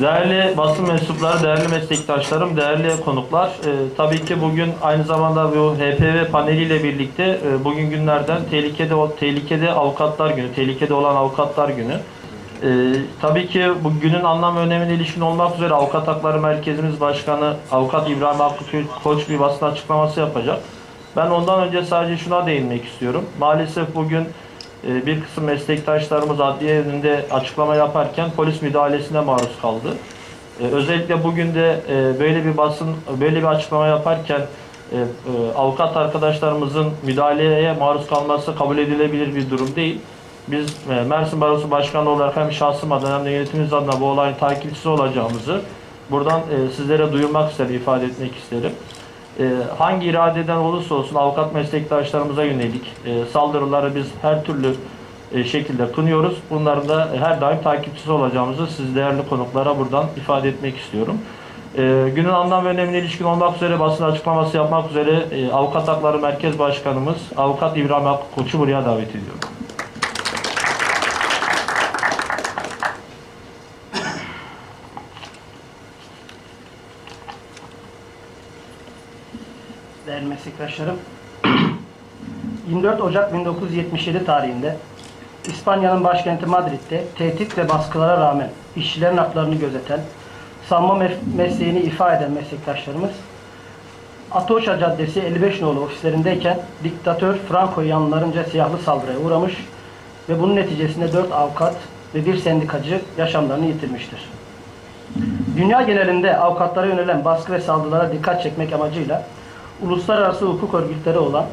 Değerli basın mensupları, değerli meslektaşlarım, değerli konuklar. e, tabii ki bugün aynı zamanda bu HPV paneliyle birlikte e, bugün günlerden tehlikede tehlikede avukatlar günü, tehlikede olan avukatlar günü. E, tabii ki bu günün anlam ve önemine ilişkin olmak üzere Avukat Hakları Merkezimiz Başkanı Avukat İbrahim Hakkı Koç bir basın açıklaması yapacak. Ben ondan önce sadece şuna değinmek istiyorum. Maalesef bugün e, bir kısım meslektaşlarımız adliye önünde açıklama yaparken polis müdahalesine maruz kaldı. E, Özellikle bugün de e, böyle bir basın, böyle bir açıklama yaparken e, e, avukat arkadaşlarımızın müdahaleye maruz kalması kabul edilebilir bir durum değil. Biz Mersin Barosu Başkanı olarak hem şahsım adına hem de yönetimimiz adına bu olayın takipçisi olacağımızı buradan sizlere duyurmak isterim, ifade etmek isterim. E, hangi iradeden olursa olsun avukat meslektaşlarımıza yönelik e, saldırıları biz her türlü e, şekilde kınıyoruz. Bunların da her daim takipçisi olacağımızı siz değerli konuklara buradan ifade etmek istiyorum. E, günün anlam ve önemine ilişkin olmak üzere basın açıklaması yapmak üzere e, Avukat Hakları Merkez Başkanımız Avukat İbrahim Hakkı Koç'u buraya davet ediyorum. Değerli meslektaşlarım, 24 Ocak 1977 tarihinde İspanya'nın başkenti Madrid'de tehdit ve baskılara rağmen işçilerin haklarını gözeten, sanma mesleğini ifa eden meslektaşlarımız Atocha Caddesi 55 nolu ofislerindeyken diktatör Franco yanlarınca silahlı saldırıya uğramış ve bunun neticesinde 4 avukat ve bir sendikacı yaşamlarını yitirmiştir. Dünya genelinde avukatlara yönelen baskı ve saldırılara dikkat çekmek amacıyla uluslararası hukuk örgütleri olan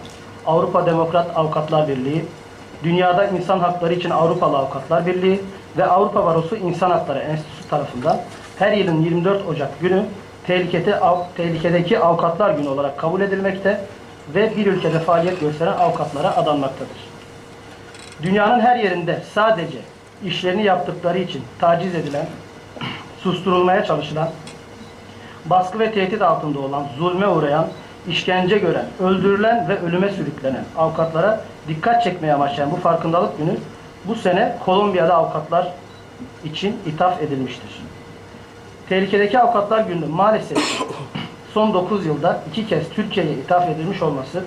Avrupa Demokrat Avukatlar Birliği, Dünyada İnsan Hakları için Avrupalı Avukatlar Birliği ve Avrupa Barosu İnsan Hakları Enstitüsü tarafından her yılın 24 Ocak günü tehlikede, av, tehlikedeki avukatlar günü olarak kabul edilmekte ve bir ülkede faaliyet gösteren avukatlara adanmaktadır. Dünyanın her yerinde sadece işlerini yaptıkları için taciz edilen, susturulmaya çalışılan, baskı ve tehdit altında olan, zulme uğrayan, işkence gören, öldürülen ve ölüme sürüklenen avukatlara dikkat çekmeye amaçlayan bu farkındalık günü bu sene Kolombiya'da avukatlar için ithaf edilmiştir. Tehlikedeki avukatlar günü maalesef son 9 yılda iki kez Türkiye'ye ithaf edilmiş olması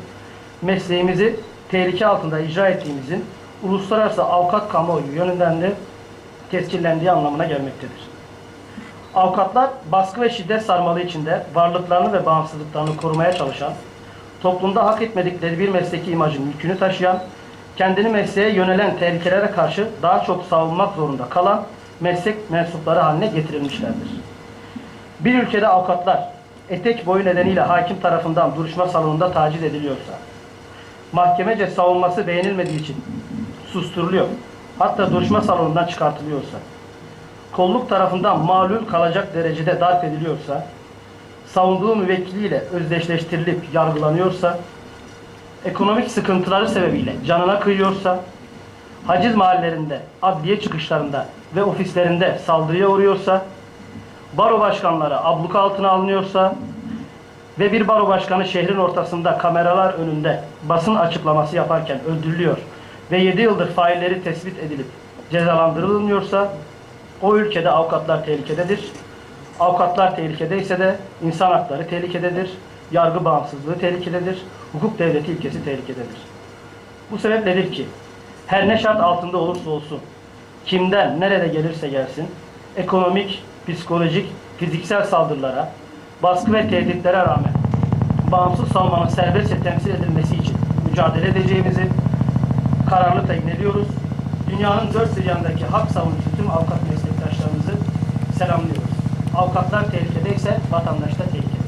mesleğimizi tehlike altında icra ettiğimizin uluslararası avukat kamuoyu yönünden de tescillendiği anlamına gelmektedir. Avukatlar baskı ve şiddet sarmalı içinde varlıklarını ve bağımsızlıklarını korumaya çalışan, toplumda hak etmedikleri bir mesleki imajın yükünü taşıyan, kendini mesleğe yönelen tehlikelere karşı daha çok savunmak zorunda kalan meslek mensupları haline getirilmişlerdir. Bir ülkede avukatlar etek boyu nedeniyle hakim tarafından duruşma salonunda taciz ediliyorsa, mahkemece savunması beğenilmediği için susturuluyor, hatta duruşma salonundan çıkartılıyorsa, kolluk tarafından malul kalacak derecede darp ediliyorsa, savunduğu müvekkiliyle özdeşleştirilip yargılanıyorsa, ekonomik sıkıntıları sebebiyle canına kıyıyorsa, haciz mahallelerinde, adliye çıkışlarında ve ofislerinde saldırıya uğruyorsa, baro başkanları abluka altına alınıyorsa ve bir baro başkanı şehrin ortasında kameralar önünde basın açıklaması yaparken öldürülüyor ve 7 yıldır failleri tespit edilip cezalandırılmıyorsa o ülkede avukatlar tehlikededir. Avukatlar tehlikedeyse de insan hakları tehlikededir. Yargı bağımsızlığı tehlikededir. Hukuk devleti ilkesi tehlikededir. Bu sebepledir ki her ne şart altında olursa olsun, kimden nerede gelirse gelsin, ekonomik, psikolojik, fiziksel saldırılara, baskı ve tehditlere rağmen bağımsız savunmanın serbestçe temsil edilmesi için mücadele edeceğimizi kararlı tayin ediyoruz. Dünyanın dört bir hak savunucusu tüm avukat selamlıyoruz. Avukatlar tehlikedeyse vatandaş da tehlikede.